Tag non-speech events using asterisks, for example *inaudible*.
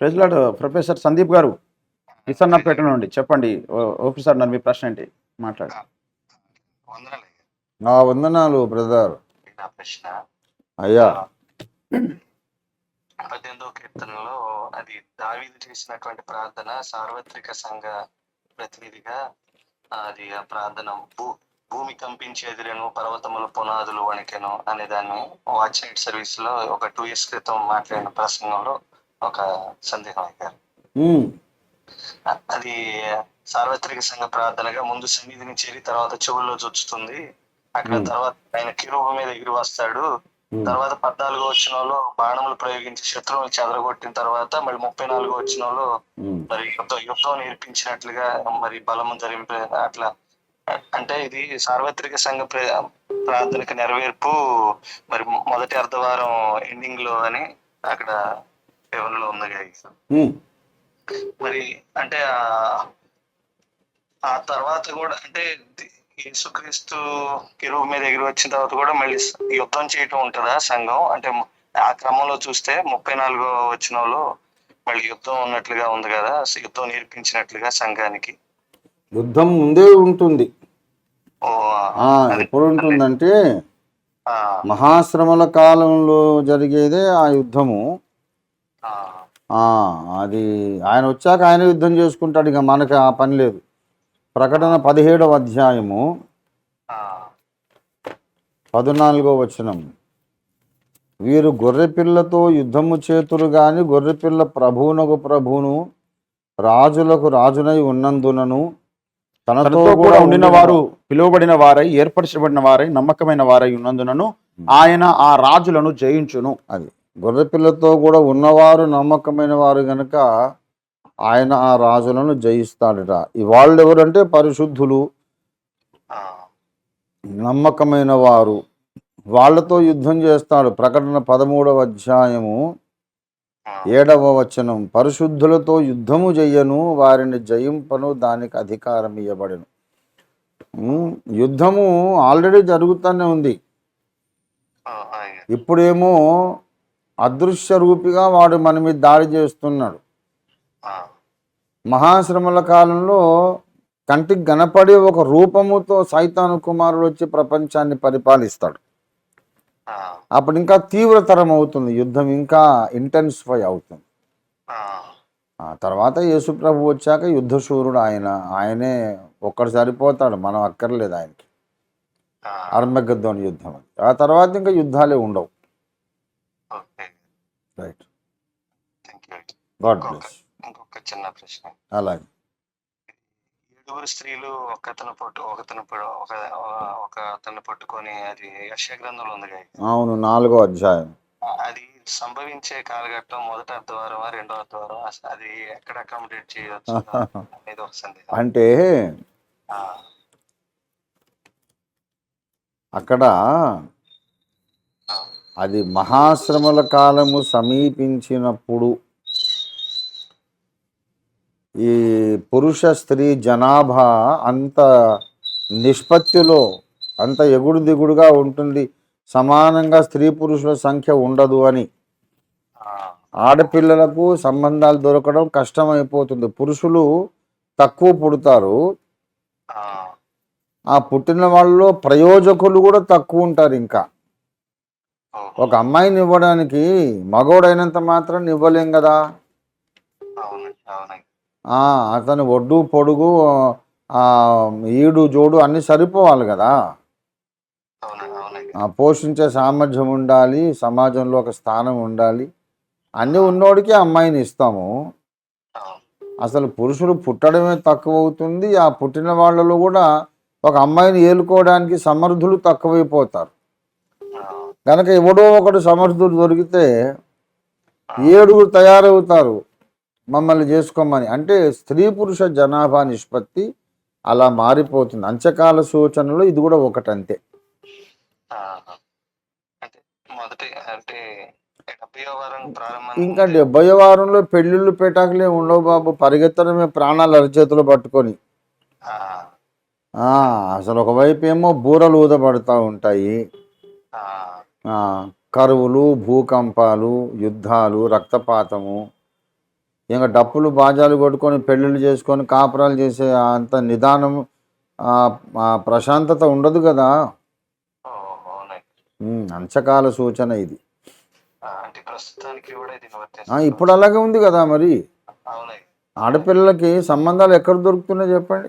President professor Sandeep గారు ఇసన్నపేట నుండి చెప్పండి. ఓ- ఆఫీసర్ నన్ను మీ ప్రశ్న ఏంటి? మాట్లాడు. వందనాలు నా వందనాలు బ్రదర్. నా ప్రశ్న అయ్యా. పద్దెనిమిదో కీర్తనలో అది దావీదు చేసినటువంటి ప్రార్థన సార్వత్రిక సంఘ ప్రతినిధిగా అది ఆ ప్రార్థన భూ భూమి కంపించేదిరేను పర్వతముల పునాదులు వణికెను అనే దాన్ని వాచ్ నైట్ సర్వీస్లో ఒక టూ ఇయర్స్ క్రితం మాట్లాడిన ప్రసంగంలో ఒక సందేహం అయ్యారు ఉమ్, అది సార్వత్రిక సంఘ ప్రార్థనగా ముందు సన్నిధిని చేరి తర్వాత చెవుల్లో చొచ్చుతుంది అక్కడ. తర్వాత ఆయన కిరువు మీద ఎగిరి వస్తాడు తర్వాత పద్నాలుగో వచ్చిన వాళ్ళు బాణములు ప్రయోగించి శత్రువులు చెదరగొట్టిన తర్వాత మరి ముప్పై నాలుగో వచ్చిన వాళ్ళు మరి యుద్ధం యుద్ధం నేర్పించినట్లుగా మరి బలము ధరింప అట్లా అంటే ఇది సార్వత్రిక సంఘ ప్ర- ప్రార్థనకి నెరవేర్పు మరి మొదటి అర్ధవారం ఎండింగ్లో అని అక్కడ వివరణలో ఉంది. మరి అంటే ఆ- ఆ తర్వాత కూడా అంటే యేసుక్రీస్తు కిరువు మీద ఎగిరి వచ్చిన తర్వాత కూడా మళ్ళీ యుద్ధం చేయటం ఉంటుందా సంఘం? అంటే ఆ క్రమంలో చూస్తే ముప్పై నాలుగో వచ్చిన వాళ్ళు మళ్ళీ యుద్ధం ఉన్నట్లుగా ఉంది కదా యుద్ధం నేర్పించినట్లుగా సంఘానికి. యుద్ధం ముందే ఉంటుంది. ఎప్పుడు ఉంటుందంటే ఆ, మహాశ్రమల కాలంలో జరిగేదే ఆ యుద్ధము. అది ఆయన వచ్చాక ఆయన యుద్ధం చేసుకుంటాడు ఇక మనకి ఆ పని లేదు. ప్రకటన పదిహేడవ అధ్యాయము పద్నాలుగో వచనం. వీరు గొర్రెపిల్లతో యుద్ధము చేతురు గాని గొర్రెపిల్ల ప్రభువునకు ప్రభువును రాజులకు రాజునై ఉన్నందునను తనతో కూడా ఉండిన వారు పిలువబడిన వారై ఏర్పరచబడిన వారై నమ్మకమైన వారై ఉన్నందునను ఆయన ఆ రాజులను జయించును. అది. గొర్రెపిల్లతో కూడా ఉన్నవారు నమ్మకమైన వారు గనుక ఆయన ఆ రాజులను జయిస్తాడట. వాళ్ళు ఎవరంటే పరిశుద్ధులు. నమ్మకమైన వారు. వాళ్ళతో యుద్ధం చేస్తాడు. ప్రకటన పదమూడవ అధ్యాయము ఏడవ వచనం. పరిశుద్ధులతో యుద్ధము చెయ్యను వారిని జయింపను దానికి అధికారం ఇవ్వబడను యుద్ధము ఆల్రెడీ జరుగుతూనే ఉంది. ఇప్పుడేమో అదృశ్య రూపిగా వాడు మన మీద దాడి చేస్తున్నాడు. మహాశ్రమల కాలంలో కంటికి కనపడే ఒక రూపముతో సైతాను కుమారుడు వచ్చి ప్రపంచాన్ని పరిపాలిస్తాడు. అప్పుడు ఇంకా తీవ్రతరం అవుతుంది. యుద్ధం ఇంకా ఇంటెన్సిఫై అవుతుంది. ఆ, తర్వాత యేసుప్రభు వచ్చాక యుద్ధశూరుడు ఆయన ఆయనే ఒక్కడు సరిపోతాడు. మనం అక్కర్లేదు ఆయనకి. అర్మగద్దోని యుద్ధం. ఆ తర్వాత ఇంకా యుద్ధాలే ఉండవు. రైట్ గాడ్ ఇంకొక బ్లెస్ ఇంకొక చిన్న ప్రశ్న. అలాగే. ఏడుగురు స్త్రీలు ఒకతను పట్టు ఒకతను పడు- ఒక ఒక అతన్ని పట్టుకొని అది యశ గ్రంథంలో ఉంది. అవును నాలుగో అధ్యాయం. అది సంభవించే కాలఘట్టం మొదటి అర్ధవారమా రెండో అర్ధవారం అది ఎక్కడ అకామిడేట్ చేయవచ్చు *laughs* అనేది ఒక సందేహం. అంటే అక్కడ అది మహాశ్రమల కాలము సమీపించినప్పుడు ఈ పురుష స్త్రీ జనాభా అంత నిష్పత్తిలో అంత ఎగుడు దిగుడుగా ఉంటుంది. సమానంగా స్త్రీ పురుషుల సంఖ్య ఉండదు అని. ఆడపిల్లలకు సంబంధాలు దొరకడం కష్టమైపోతుంది. పురుషులు తక్కువ పుడతారు. ఆ, పుట్టిన వాళ్ళలో ప్రయోజకులు కూడా తక్కువ ఉంటారు ఇంకా. ఒక అమ్మాయిని ఇవ్వడానికి మగోడైనంత మాత్రం ఇవ్వలేం కదా. అతని ఒడ్డు పొడుగు ఆ, ఈడు జోడు అన్ని సరిపోవాలి కదా. పోషించే సామర్థ్యం ఉండాలి సమాజంలో ఒక స్థానం ఉండాలి. అన్నీ ఉన్నోడికి అమ్మాయిని ఇస్తాము. అసలు పురుషుడు పుట్టడమే తక్కువ అవుతుంది ఆ పుట్టిన వాళ్ళలో కూడా ఒక అమ్మాయిని ఏలుకోవడానికి సమర్థులు తక్కువైపోతారు. కనుక ఎవడో ఒకడు సమర్థుడు దొరికితే ఏడుగురు తయారవుతారు మమ్మల్ని చేసుకోమని. అంటే స్త్రీ పురుష జనాభా నిష్పత్తి అలా మారిపోతుంది. అంత్యకాల సూచనలో ఇది కూడా ఒకటంతే. ఇంకా డెబ్బై వారంలో పెళ్ళిళ్ళు పెట్టాకలే ఉండవు బాబు. పరిగెత్తడమే ప్రాణాలు అరచేతిలో పట్టుకొని. అసలు ఒకవైపు ఏమో బూరలు ఊదబడతా ఉంటాయి. కరువులు భూకంపాలు యుద్ధాలు రక్తపాతము ఇంకా డప్పులు బాజాలు కొట్టుకొని పెళ్ళిళ్ళు చేసుకొని కాపురాలు చేసే అంత నిదానం ప్రశాంతత ఉండదు కదా. అంచకాల సూచన ఇది. ఇప్పుడు అలాగే ఉంది కదా మరి. ఆడపిల్లలకి సంబంధాలు ఎక్కడ దొరుకుతున్నాయి చెప్పండి?